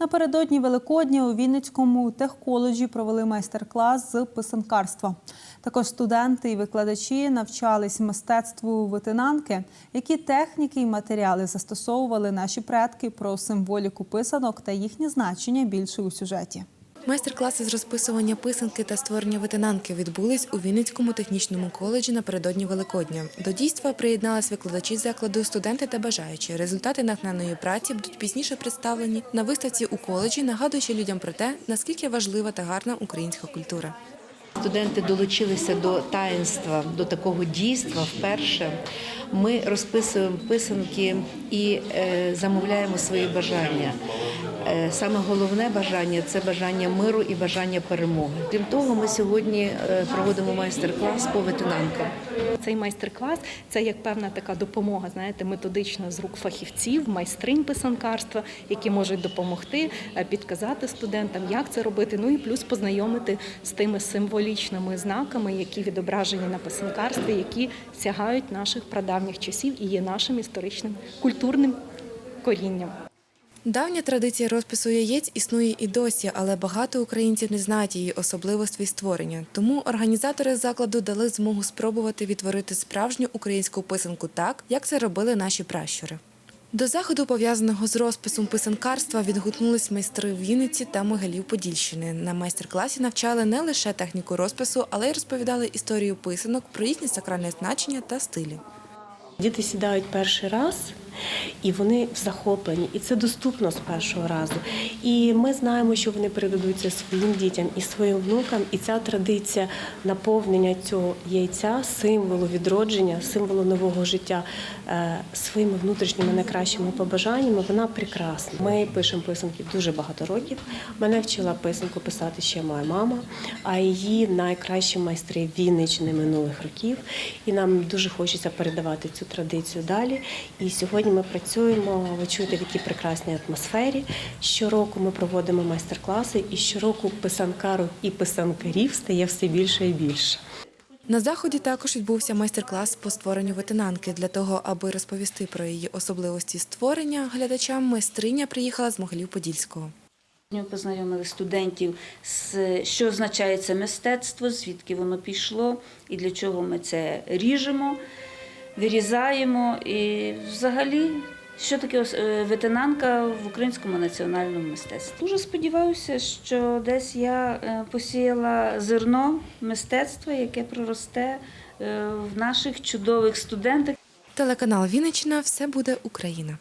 Напередодні Великодня у Вінницькому техколеджі провели майстер-клас з писанкарства. Також студенти і викладачі навчались мистецтву витинанки, які техніки і матеріали застосовували наші предки про символіку писанок та їхнє значення більше у сюжеті. Майстер-класи з розписування писанки та створення витинанки відбулись у Вінницькому технічному коледжі напередодні Великодня. До дійства приєдналися викладачі закладу, студенти та бажаючі. Результати нагнаної праці будуть пізніше представлені на виставці у коледжі, нагадуючи людям про те, наскільки важлива та гарна українська культура. Студенти долучилися до таїнства, до такого дійства вперше. Ми розписуємо писанки і е, замовляємо свої бажання. Е, Саме головне бажання це бажання миру і бажання перемоги. Крім того, ми сьогодні е, проводимо майстер-клас по ветенанкам. Цей майстер-клас це як певна така допомога, знаєте, методична з рук фахівців, майстринь писанкарства, які можуть допомогти підказати студентам, як це робити. Ну і плюс познайомити з тими символічними знаками, які відображені на писанкарстві, які сягають наших прадавніх часів і є нашим історичним культурним корінням. Давня традиція розпису яєць існує і досі, але багато українців не знають її особливостей створення. Тому організатори закладу дали змогу спробувати відтворити справжню українську писанку так, як це робили наші пращури. До заходу, пов'язаного з розписом писанкарства, відгукнулись майстри Вінниці та Могилів Подільщини. На майстер-класі навчали не лише техніку розпису, але й розповідали історію писанок про їхнє сакральне значення та стилі. Діти сідають перший раз, і вони в захопленні, і це доступно з першого разу. І ми знаємо, що вони передадуться своїм дітям і своїм внукам. І ця традиція наповнення цього яйця, символу відродження, символу нового життя е, своїми внутрішніми найкращими побажаннями, вона прекрасна. Ми пишемо писанки дуже багато років. Мене вчила писанку писати ще моя мама, а її найкращі майстри Вінниччини минулих років. І нам дуже хочеться передавати цю традицію далі. І сьогодні ми працюємо. Ви чуєте в якій прекрасній атмосфері. Щороку ми проводимо майстер-класи, і щороку писанкарів і писанкарів стає все більше і більше. На заході також відбувся майстер-клас по створенню ветенанки. Для того, аби розповісти про її особливості створення, глядачам майстриня приїхала з Могилів Подільського. Ми познайомили студентів що означає це мистецтво, звідки воно пішло і для чого ми це ріжемо, вирізаємо. І взагалі, що таке е, ветенанка в українському національному мистецтві. Дуже сподіваюся, що десь я е, посіяла зерно мистецтва, яке проросте е, в наших чудових студентах. Телеканал Вінниччина Все буде Україна.